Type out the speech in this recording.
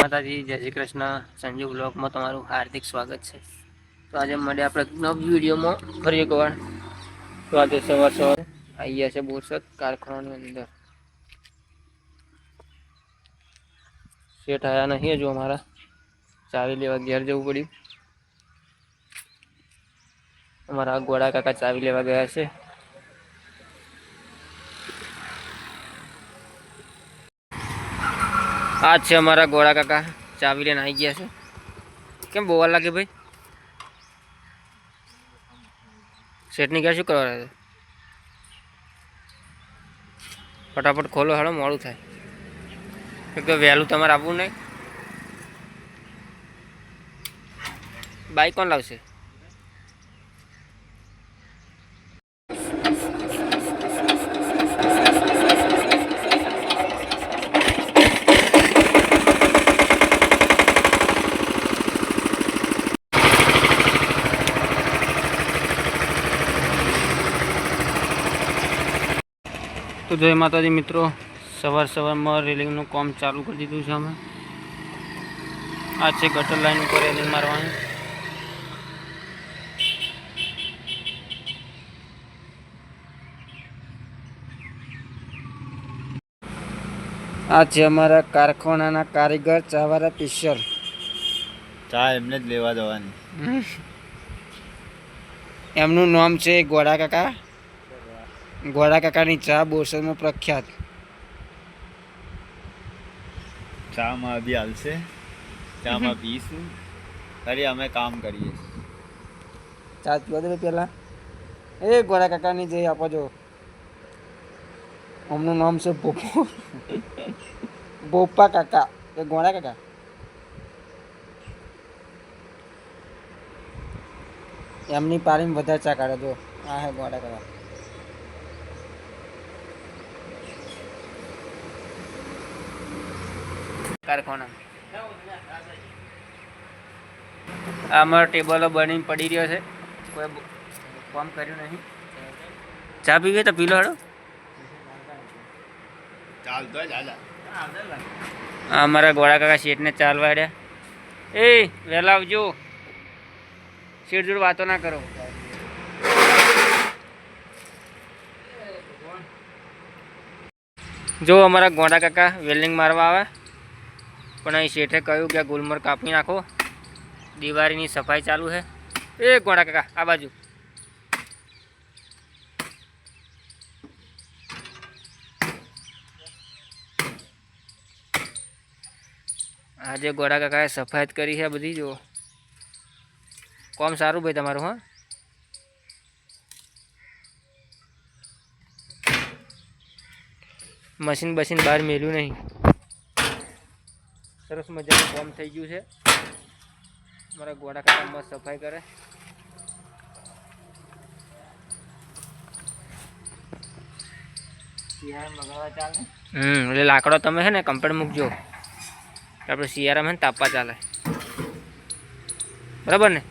માતાજી, જય શ્રી કૃષ્ણ. સંજીવ બ્લોકમાં તમારું હાર્દિક સ્વાગત છે. તો આજે મળે આપણે નવ વિડીયોમાં ફરી એકવાર. તો આજે સવાર સવાર આવ્યા છે બોરસદ કારખાનાની અંદર. શેઠ આવ્યા નહીં હજુ અમારા. ચાવી લેવા ઘેર જવું પડ્યું. અમારા ગોળા કાકા ચાવી લેવા ગયા છે. આ છે અમારા ગોળા કાકા. ચાવી લઈને આવી ગયા છે. કેમ બહુ વાર લાગે ભાઈ? શેઠની ક્યાં શું કરવા છે? ફટાફટ ખોલો, હાલો, મોડું થાય. એક તો વહેલું તમારે આવવું નહીં. બાઈક કોણ લાવશે? તો જય માતાજી મિત્રો. સવાર સવારમાં રેલિંગનું કામ ચાલુ કરી દીધું છે અમે. આ છે ગટર લાઈન ઉપર રેલિંગ મારવાની. આ છે અમારા કારખાનાના કારીગર ચાવારા પિશર ચા એમને જ લેવા જવાની. એમનું નામ છે ગોળા કાકા. ગોળા કાકાની ચા બોરસદમાં પ્રખ્યાત. ચામાં બી હાલશે. ચામાં પીશું. ફરી અમે કામ કરીએ. ચા પીવા દે પેલા. એ ગોળા કાકાની જે આપો જો. એમનું નામ છે બોપો બોપા કાકા. એ ગોળા કાકા. એમની પારીમાં વધારે ચા કાઢે જો. આ હે ગોળા કાકા. કારખાના આમાં ટેબલો બનીને પડી રહ્યો છે. કોઈ કામ કર્યું નહીં. ચા પીવી તો પી લો હેડો અમારા ગોળા કાકા શેઠને ચાલવા રહ્યા એ વહેલા આવજો. શેઠ જોડે વાતો ના કરો. જો અમારા ગોડા કાકા વેલ્ડિંગ મારવા આવે. પણ અહીં શેઠે કહ્યું કે આ ગુલમર કાપી નાખો. દિવાળીની સફાઈ ચાલુ છે. એ ગોળા કાકા, આ બાજુ. આજે ગોળા કાકાએ સફાઈ જ કરી છે બધી જો કોમ સારું ભાઈ તમારું, હા. મશીન બશીન બહાર મેલ્યું નહીં. સરસ મજાનું કોમ થઈ ગયું છે. મારા ગોળા કાકા મસ્ત સફાઈ કરે. હમ એટલે લાકડો તમે છે ને કમ્પ્લેટ મૂકજો. આપણે શિયાળામાં તાપવા ચાલે. બરાબર ને?